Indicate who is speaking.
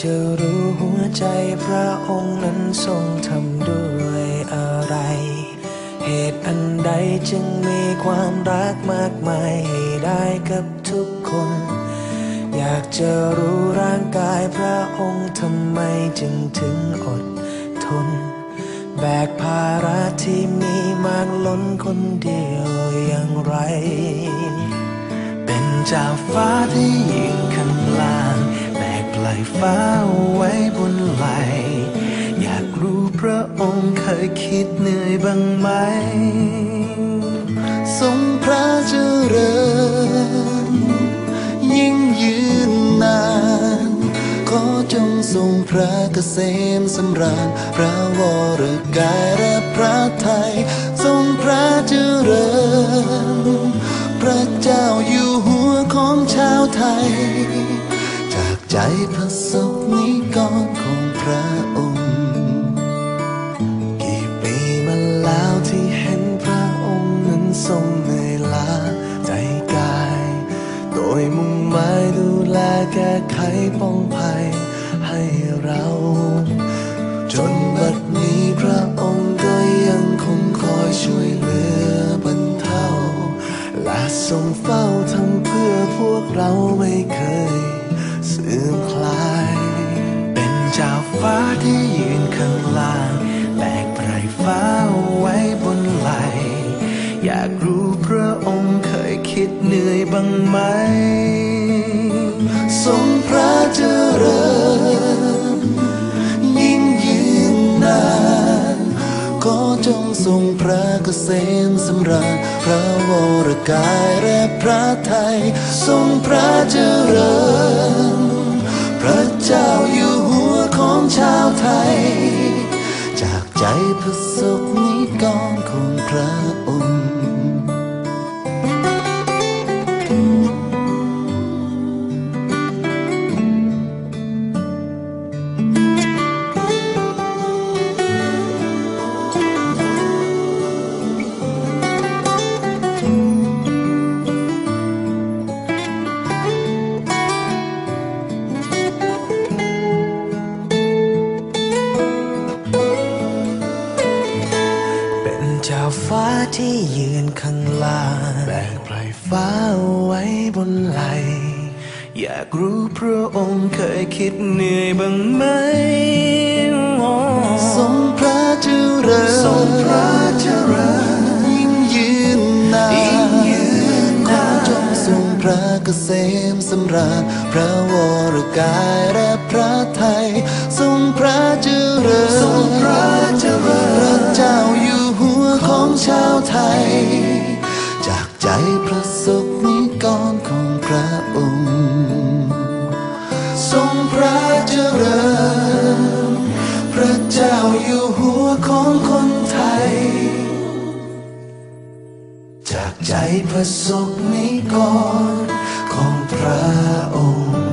Speaker 1: จะรู้หัวใจพระองค์นั้นทรงทำด้วยอะไร เหตุอันใดจึงมีความรักมากมายให้ได้กับทุกคน อยากจะรู้ร่างกายพระองค์ทำไมจึงถึงอดทน แบกภาระที่มีมากล้นคนเดียวอย่างไร เป็นจ้าฟ้าที่ยืนข้างล่ง ลายฟ้าไว้บนไหล อยากรู้พระองค์เคยคิดเหนื่อยบ้างไหม
Speaker 2: ทรงพระเจริญ ยิ่งยืนนาน ขอจงทรงพระเกษมสำราญ พระวรกายและพระไทย ทรงพระเจริญ พระเจ้าอยู่หัวของชาวไทย ใจพระสกนิกรของพระองค์
Speaker 1: กี่ปีมาแล้วที่เห็นพระองค์นั้นทรงเหนื่อยล้าใจกาย โดยมุ่งหมายดูแลแก้ไขป้องภัยให้เรา จนบัดนี้พระองค์ก็ยังคงคอยช่วยเหลือบรรเทาและทรงเฝ้าทำเพื่อพวกเราไม่เคย องค์เคยคิดเหนื่อยบ้างไหม
Speaker 2: ทรงพระเจริญ ยิ่งยืนนานขอจงทรงพระเกษมสำราญพระวรกายและพระไทย ทรงพระเจริญ พระเจ้าอยู่หัวของชาวไทย จากใจพระสกนิกรของพระ
Speaker 1: ที่ยืนข้างล่างแบกปลายฟ้าไว้บนไหล อยากรู้พระองค์เคยคิดเหนื่อยบ้างไหมโอ้
Speaker 2: ทรงพระเจริญ
Speaker 1: ทรงพระเจริญ
Speaker 2: ยิ่งยืนนาน
Speaker 1: ยิ่งยืน
Speaker 2: ขอนา
Speaker 1: น
Speaker 2: จงทรงพระเกษมสำราญพระวรกายและพระไทย ใจพระสกนิกรของพระองค์ ทรงพระเจริญ พระเจ้าอยู่หัวของคนไทย จากใจพระสกนิกรของพระองค์